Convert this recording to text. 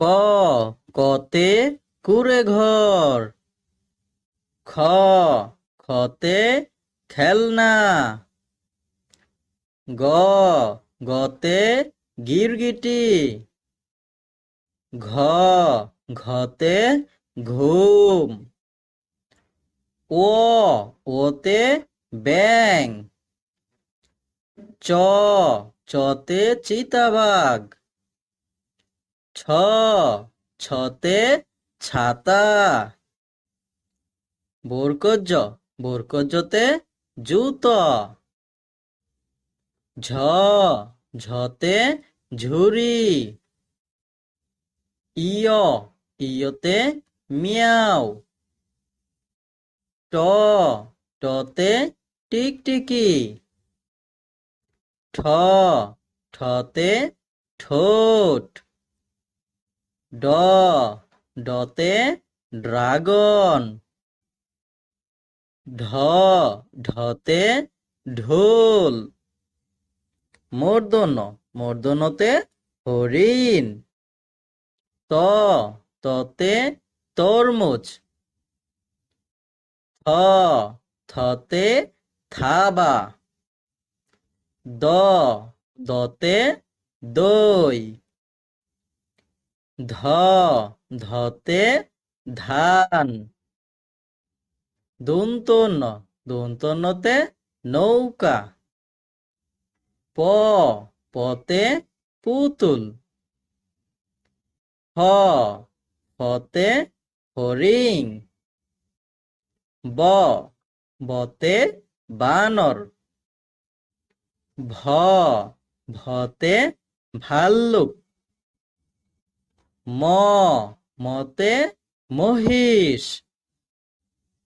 ক, কতে কুড়ে ঘর। খ, খতে খেলনা। গ, গতে গিরগিটি। ঘ, ঘতে ঘুম। ও, ওতে ব্যাং চ, চতে চিতাবাঘ। ছ, ছতে ছাতা। বরকজ বরকজতে জুতো। ঝ, ঝতে ঝুরি ইয়, ইয়তে মিয়াও। ট, টতে টিকটিকি। ঠ, ঠতে ঠোঁট। ড, ডতে ড্রাগন। ঢ ঢতে ঢোল। মূর্ধন্য মূর্ধন্যতে হরিণ। ত, ততে তরমুজ। থ, থতে থাবা। দ, দতে দই। ধ, ধতে ধান। দন্তন্য দন্তন্যতে নৌকা। প, পতে পুতুল। হ, হতে হরিং ব, বতে বানর। ভ, ভতে ভাল্লুক। ম মতে মহিষ।